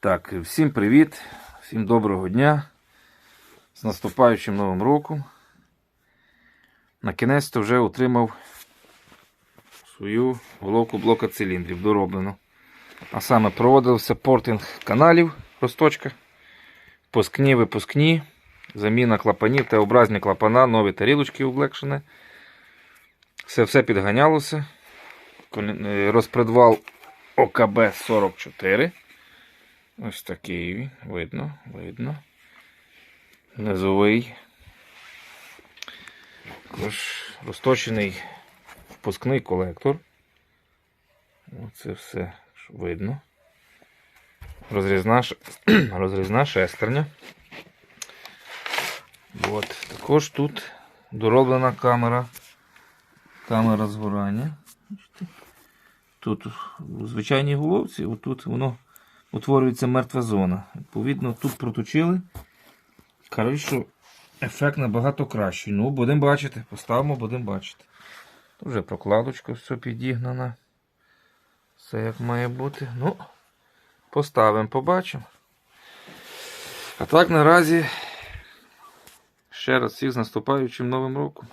Так, всім привіт, всім доброго дня. З наступаючим новим роком. На кінець то вже отримав свою головку блока циліндрів дороблену. А саме проводився портинг каналів росточка, пускні, випускні, заміна клапанів, Т-образні клапана, нові тарілочки облегшені. Все все підганялося. Е, Розпредвал ОКБ 44. Ось такий він. Видно, видно. Низовий. Також розточений впускний колектор. Оце все видно. Розрізна, розрізна шестерня. От. Також тут дороблена камера. Камера згорання. Тут у звичайній головці, отут воно утворюється мертва зона. Відповідно, тут проточили. Кажуть, що ефект набагато кращий. Ну, будемо бачити. Поставимо, будемо бачити. Тут вже прокладочка все підігнана. Все як має бути. Ну, поставимо, побачимо. А так наразі ще раз всіх з наступаючим новим роком.